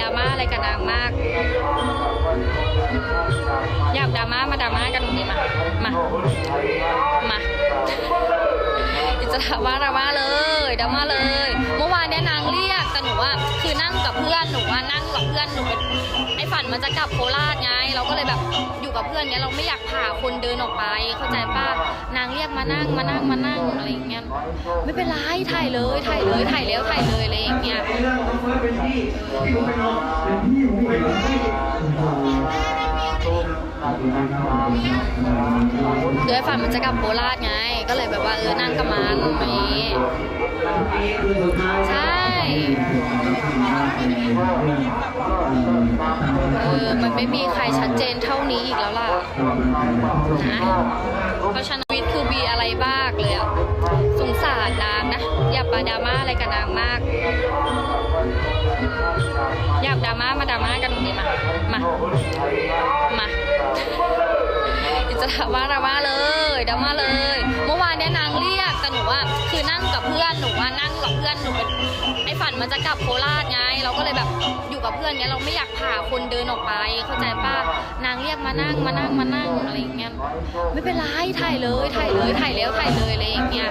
ดราม่าอะไรกับนางมาก อยากดราม่ามาดราม่ากันตรงนี้มา มา มาอิสระว่าดราม่าเลยดราม่าเลย อนหนูว่านั่งกับเพื่อนหนูไอ้ฝันมันจะกลับโคราชไง เราก็เลยแบบอยู่กับเพื่อนเนี้ยเราไม่อยากพาคนเดินออกไป เข้าใจป้านางเรียกมานั่งมานั่งมานั่งอะไรอย่างเงี้ยไม่เป็นไรถ่ายเลยถ่ายเลยถ่ายแล้วถ่ายเลยอะไรอย่างเงี้ยคือไอ้ฝันมันจะกลับโคราชไง ก็เลยแบบว่าเออนั่งกับมันอะไรใช่ เออ มันไม่มีใครชัดเจนเท่านี้อีกแล้วล่ะ นะ เพราะฉะนั้นชีวิตคือมีอะไรบ้างเลยอะสงสารนางนะ อย่าปาดราม่าอะไรกับนางมาก อยากดราม่ามาดราม่ากันตรงนี้มา มา มาอิสระว่าดราม่าเลยดราม่าเลย เมื่อวานเนี้ยนางเรียก คือนั่งกับเพื่อนหนูว่านั่งกับเพื่อนหนูไอ้ฝันมันจะกลับโคราชไง เราก็เลยแบบอยู่กับเพื่อนเนี้ยเราไม่อยากผ่าคนเดินออกไป เข้าใจป้านางเรียกมานั่งมานั่งมานั่งอะไรอย่างเงี้ยไม่เป็นไรถ่ายเลยถ่ายเลยถ่ายแล้วถ่ายเลยอะไรอย่างเงี้ย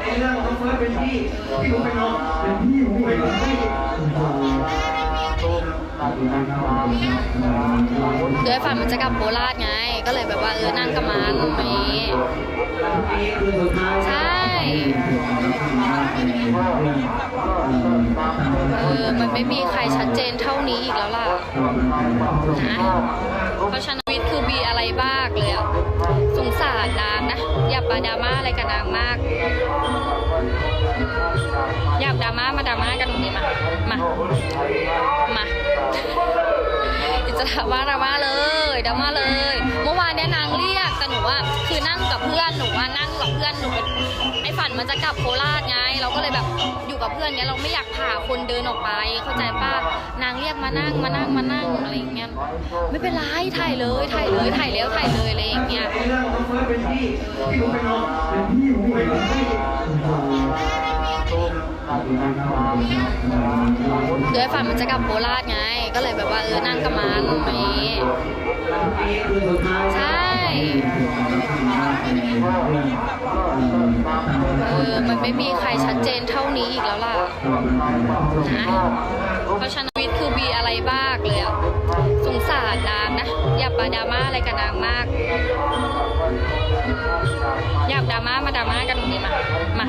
คือไอ้ฝันมันจะกลับโคราชไง ก็เลยแบบว่าเออนั่งกับมันนี้ใช่เออมันไม่มีใครชัดเจนเท่านี้อีกแล้วล่ะนะเพราะฉะนั้นชีวิตคือมีอะไรบ้างเลยอะสงสารนางนะ อย่าปาดาม่าอะไรกับนางมากอยาก ดราม่ามาดราม่ากันตรงนี้มา มา มาอิสระว่าดราม่าเลยดราม่าเลย เมื่อวานเนี้ยนางเรียกแต่หนูว่าคือนั่งกับเพื่อนหนูว่านั่งกับเพื่อนหนูไอ้ฝันมันจะกลับโคราชไงเราก็เลยแบบอยู่กับเพื่อนเนี้ยเราไม่อยากพาคนเดินออกไป เข้าใจป้านางเรียกมานั่งมานั่งมานั่งอะไรอย่างเงี้ยไม่เป็นไรถ่ายเลยถ่ายเลยถ่ายแล้วถ่ายเลยอะไรอย่างเงี้ย คือไอ้ฝันมันจะกลับโคราชไง ก็เลยแบบว่าเออนั่งกับมันอะไรอย่างงี้ใช่เออมันไม่มีใครชัดเจนเท่านี้อีกแล้วล่ะนะเพราะฉะนั้นชีวิตคือมีอะไรบ้างเลยอะสงสารนางนะ อย่าปาดราม่าอะไรกับนางมาก อยากดราม่ามาดราม่ากันตรงนี้มามา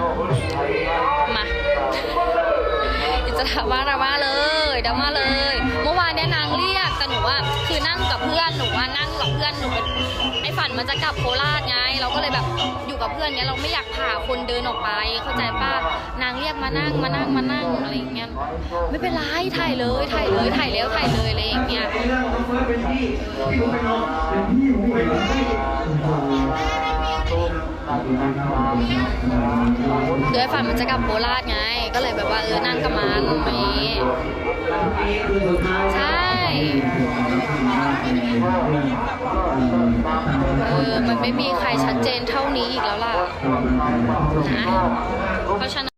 มาอิสระว่าดราม่าเลยดราม่าเลย เมื่อวานเนี้ยนางเรียกแต่หนูว่าคือนั่งกับเพื่อนหนูว่านั่งกับเพื่อนหนูไอ้ฝันมันจะกลับโคราชไงเราก็เลยแบบอยู่กับเพื่อนเนี้ยเราไม่อยากพาคนเดินออกไป เข้าใจป้านางเรียกมานั่งมานั่งมานั่งอะไรอย่างเงี้ยไม่เป็นไรถ่ายเลยถ่ายเลยถ่ายแล้วถ่ายเลยอะไรอย่างเงี้ยคือไอ้ฝันมันจะกลับโคราชไง ก็เลยแบบว่าเออนั่งกับมันอะไรอย่างงี้ใช่เออมันไม่มีใครชัดเจนเท่านี้อีกแล้วล่ะนะเพราะฉะนั้น